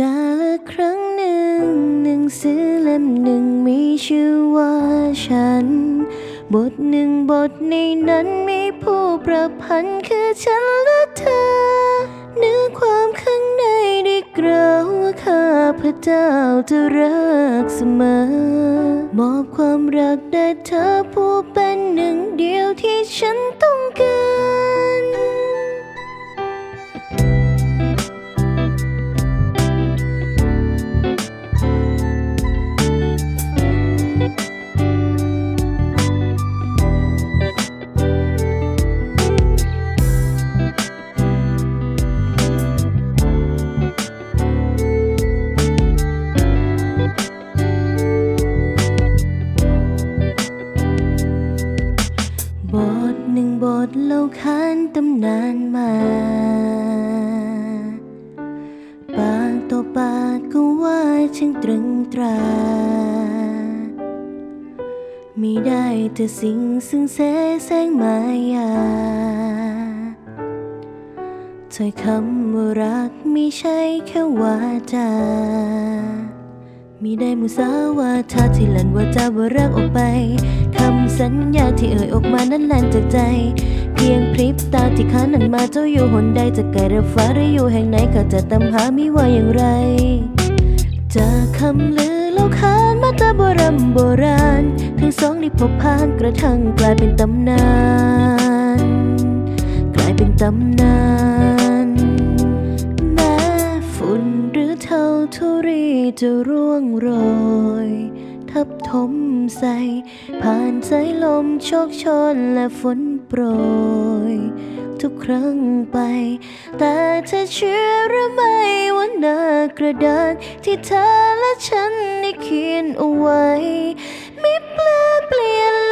กาลครั้งหนึ่งหนังสือเล่มหนึ่งมีชื่อว่าฉัน บทหนึ่งบทในนั้นมีผู้ประพันธ์คือฉันและเธอ เนื้อความข้างในได้กล่าวว่าข้าพเจ้าจะรักเสมอ มอบความรักแด่เธอผู้เป็นหนึ่งเดียวที่ฉันต้องการ ตรึงตรา มีได้แต่สิ่งซึ่งเสแสงมายาถ้อยคำว่ารักไม่ใช่แค่วาจา มีได้มุสาวาทาที่หลั่นว่าจะว่ารักออกไป คำสัญญาที่เอ่ยออกมานั้นลั่นจากใจ เพียงพริบตาที่ข้านั้นมาเจ้าอยู่หนใดจะไกลหรือฟ้าหรืออยู่แห่งไหนข้าจะตามหามิว่าอย่างไร จากคำลือเล่าขานมาแต่โบราณโบราณทั้งสองได้พบผ่านกระทั่งกลายเป็นตำนาน กลายเป็นตำนาน แม้ฝุ่นหรือเท่าทุรีจะร่วงโรย ทับถมใส่ผ่านสายลมโชกชนและฝนโปรย ทุกครั้งไป แต่เธอเชื่อหรือไม่ว่าหน้ากระดานที่เธอและฉันได้เขียนเอาไว้ ไม่แปลเปลี่ยนเลยน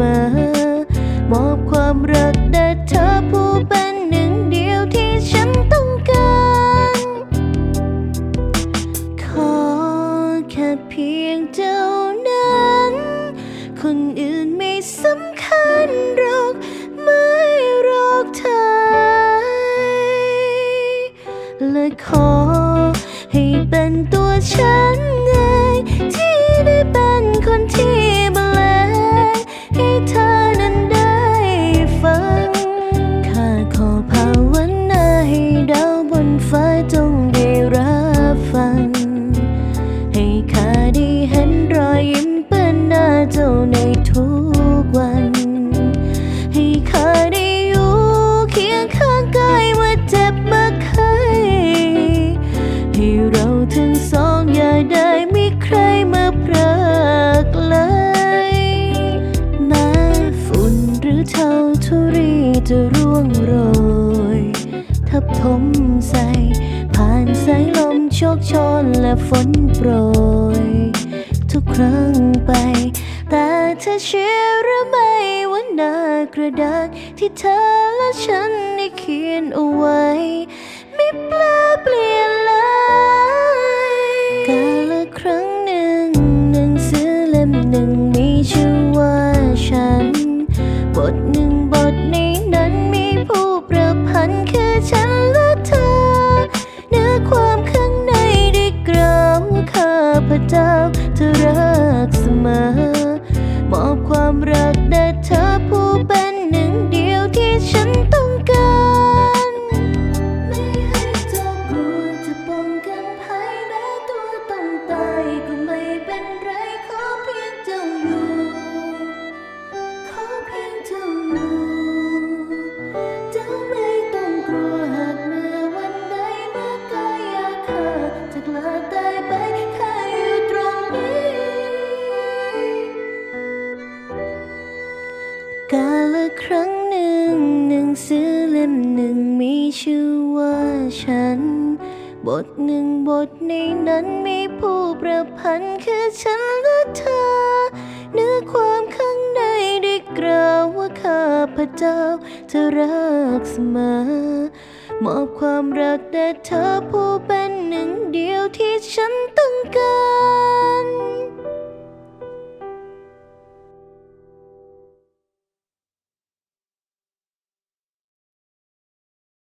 มอ มอบความรักแด่เธอผู้เป็นหนึ่งเดียวที่ฉันต้องการ ขอแค่เพียงเจ้านั้น คนอื่นไม่สำคัญหรอกไม่หรอกเธอและขอ เท่าทุรีจะร่วงโรย ทับถมใส่ผ่านสายลมโชกชนและฝนโปรย ทุกครั้งไป แต่เธอเชื่อหรือไม่ว่าหน้ากระดาษที่เธอและฉันได้เขียนเอาไว้ บทหนึ่งบทในนั้นมีผู้ประพันธ์คือฉันและเธอเนื้อความข้างในได้กล่าวข้าพเจ้าจะรัก ชื่อว่าฉัน บทหนึ่งบทในนั้นมีผู้ประพันธ์คือฉันและเธอ เนื้อความข้างในได้กล่าวว่าข้าพพเจ้าจะรักเสมอมอบความรักแด่เธอผู้เป็นหนึ่งเดียวที่ฉันต้องการ